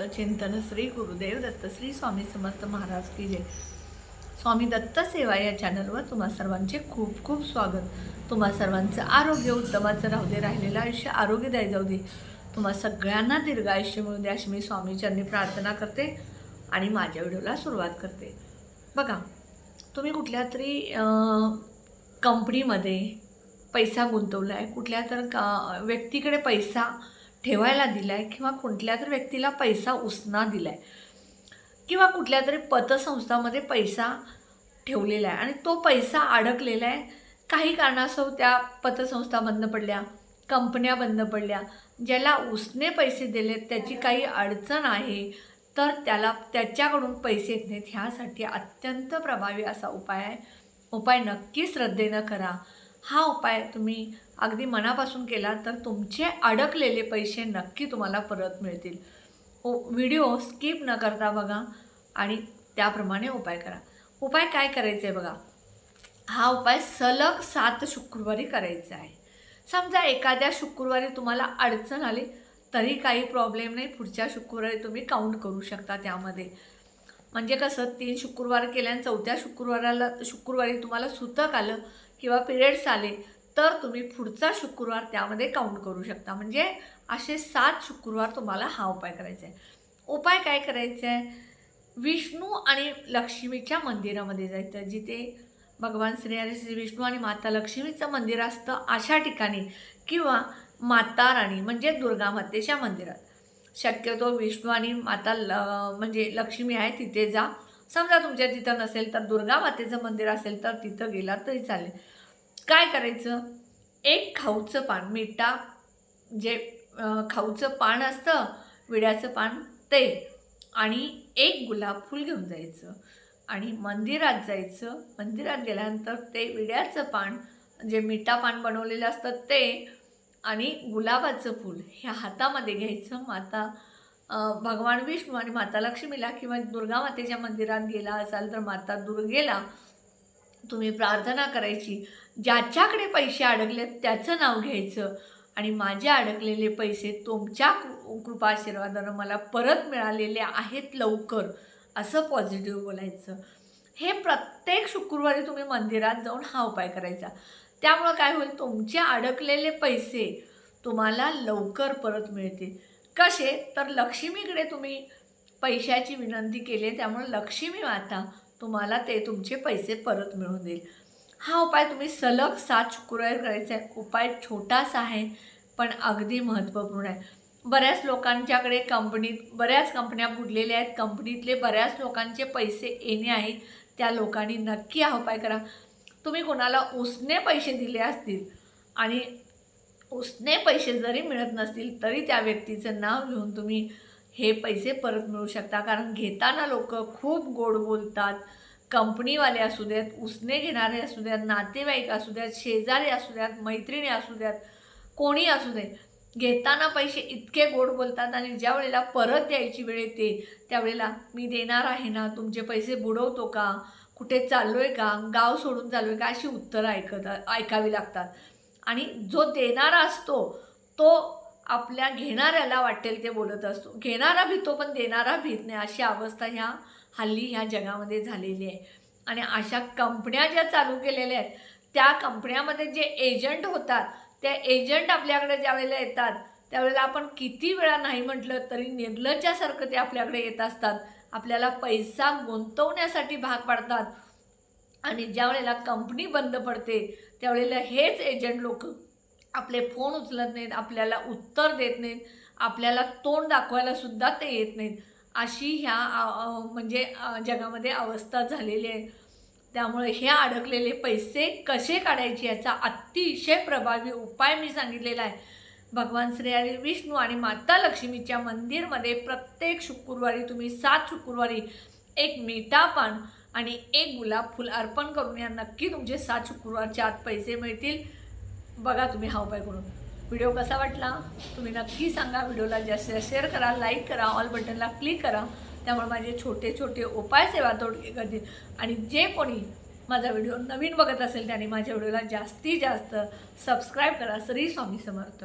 दत्त चिंतन श्री गुरुदेव दत्त श्री स्वामी समर्थ महाराज की जय. स्वामी दत्त सेवा या चॅनलवर तुम्हा सर्वांचे खूप खूप स्वागत. तुम्हा सर्वांचं आरोग्य उत्तमाचं राहू दे राहिलेलं आयुष्य आरोग्यदायी जाऊ दे. तुम्हा सगळ्यांना दीर्घ आयुष्य मिळू दे अशी मी स्वामीचरणी प्रार्थना करते आणि माझ्या व्हिडिओला सुरुवात करते. बघा तुम्ही कुठल्या तरी कंपनीमध्ये पैसा गुंतवला आहे कुठल्या तर का व्यक्तीकडे पैसा ठेवायला दिला आहे किंवा कुठल्या तरी व्यक्तीला पैसा उसना दिला आहे किंवा कुठल्या तरी पतसंस्थामध्ये पैसा ठेवलेला आहे आणि तो पैसा अडकलेला आहे. काही कारणास्तव त्या पतसंस्था बंद पडल्या कंपन्या बंद पडल्या. ज्याला उसने पैसे दिले त्याची काही अडचण आहे तर त्याला त्याच्याकडून पैसे येत नाहीत ह्यासाठी अत्यंत प्रभावी असा उपाय आहे. उपाय नक्की श्रद्धेनं करा. हा उपाय तुम्ही अगदी मनापासून केला तर तुमचे अडकलेले पैसे नक्की तुम्हाला परत मिळतील. ओ व्हिडिओ स्किप न करता बघा आणि त्याप्रमाणे उपाय करा. उपाय काय करायचे आहे बघा? हा उपाय सलग सात शुक्रवारी करायचा आहे. समजा एखाद्या शुक्रवारी तुम्हाला अडचण आली तरी काही प्रॉब्लेम नाही पुढच्या शुक्रवारी तुम्ही काउंट करू शकता त्यामध्ये. म्हणजे कसं तीन शुक्रवार केल्याने चौथ्या शुक्रवाराला शुक्रवारी तुम्हाला सुतक आलं किंवा पिरियड्स आले तर तुम्ही पुढचा शुक्रवार त्यामध्ये काउंट करू शकता. म्हणजे असे सात शुक्रवार तुम्हाला हा उपाय करायचा आहे. उपाय काय करायचा आहे? विष्णू आणि लक्ष्मीच्या मंदिरामध्ये जायचं. जिथे भगवान श्री हरी श्री विष्णू आणि माता लक्ष्मीचं मंदिर असतं अशा ठिकाणी किंवा माता राणी म्हणजे दुर्गा मातेच्या मंदिरात. शक्यतो विष्णू आणि माता ल म्हणजे लक्ष्मी आहे तिथे जा. समजा तुमच्या तिथं नसेल तर दुर्गा मातेचं मंदिर असेल तर तिथं गेला तरी चालेल. काय करायचं? एक खाऊचं पान मिठा जे खाऊचं पान असतं विड्याचं पान ते. आणि एक गुलाब फूल घेऊन जायचं. आणि मंदिरात जायचं. मंदिरात गेल्यानंतर ते विड्याचं पान जे मिठा पान बनवलेलं असतं ते आणि गुलाबाचं फूल ह्या हातामध्ये घ्यायचं. माता भगवान विष्णू आणि माता लक्ष्मीला किंवा दुर्गा मातेच्या मंदिरात गेला असाल तर माता दुर्गेला तुम्ही प्रार्थना करायची. ज्याच्याकडे पैसे अडकले त्याचं नाव घ्यायचं. आणि माझे अडकलेले पैसे तुमच्या कृ- आशीर्वादानं मला परत मिळालेले आहेत लवकर असं पॉझिटिव्ह बोलायचं. हे प्रत्येक शुक्रवारी तुम्ही मंदिरात जाऊन हा उपाय करायचा. त्यामुळं काय होईल तुमचे अडकलेले पैसे तुम्हाला लवकर परत मिळतील. कसे? तर लक्ष्मीकडे तुम्ही पैशाची विनंती केली त्यामुळे लक्ष्मी माता तुम्हाला ते तुमचे पैसे परत मिळवून देईल. हा उपाय तुम्ही सलग सात शुक्रवार करायचा आहे. उपाय छोटासा आहे पण अगदी महत्त्वपूर्ण आहे. बऱ्याच लोकांच्याकडे कंपनीत बऱ्याच कंपन्या बुडलेल्या आहेत. कंपनीतले बऱ्याच लोकांचे पैसे येणे आहे. त्या लोकांनी नक्की हा उपाय करा. तुम्ही कोणाला उसने पैसे दिले असतील आणि उसने पैसे जरी मिळत नसतील तरी त्या व्यक्तीचं नाव घेऊन तुम्ही हे पैसे परत मिळू शकता. कारण घेताना लोक खूप गोड बोलतात. कंपनीवाले असू द्यात उसने घेणारे असू द्यात नातेवाईक असू द्यात शेजारी असू द्यात मैत्रिणी असू द्यात कोणी असू दे घेताना पैसे इतके गोड बोलतात आणि ज्या वेळेला परत द्यायची वेळ येते त्यावेळेला मी देणार आहे ना तुमचे पैसे बुडवतो का कुठे चाललो आहे का गाव सोडून चाललो आहे का अशी उत्तरं ऐकत ऐकावी लागतात. आणि जो देणारा असतो तो आपल्या घेणाऱ्याला वाटेल ते बोलत असतो. घेणारा भीतो पण देणारा भीत नाही. अशी अवस्था ह्या हल्ली ह्या जगामध्ये झालेली आहे. आणि अशा कंपन्या ज्या चालू केलेल्या आहेत त्या कंपन्यामध्ये जे एजंट होतात त्या एजंट आपल्याकडे ज्यावेळेला येतात त्यावेळेला आपण किती वेळा नाही म्हटलं तरी निर्लज्जासारखं ते आपल्याकडे येत असतात. आपल्याला पैसा गुंतवण्यासाठी भाग पाडतात. आणि ज्या वेळेला कंपनी बंद पडते त्यावेळेला हेच एजंट लोक आपले फोन उचलत नाहीत आपल्याला उत्तर देत नाहीत आपल्याला तोंड दाखवायला सुद्धा ते येत नाहीत. अशी ह्या म्हणजे जगामध्ये अवस्था झालेली आहे. त्यामुळे हे अडकलेले पैसे कसे काढायचे याचा अतिशय प्रभावी उपाय मी सांगितलेला आहे. भगवान श्री हरी विष्णू आणि माता लक्ष्मीच्या मंदिरमध्ये प्रत्येक शुक्रवारी तुम्ही सात शुक्रवारी एक मिठापान आणि एक गुलाब फुल अर्पण करून या नक्की तुमचे सात शुक्रवारच्या आत पैसे मिळतील. बघा तुम्ही हा उपाय करून. व्हिडिओ कसा वाटला? तुम्ही नक्की सांगा. व्हिडिओला जास्त शेअर करा लाईक करा ऑल बटनला क्लिक करा. त्यामुळे माझे छोटे छोटे उपाय सेवा तोडके करतील. आणि जे कोणी माझा व्हिडिओ नवीन बघत असेल त्याने माझ्या व्हिडिओला जास्तीत जास्त सबस्क्राईब करा. श्री स्वामी समर्थ.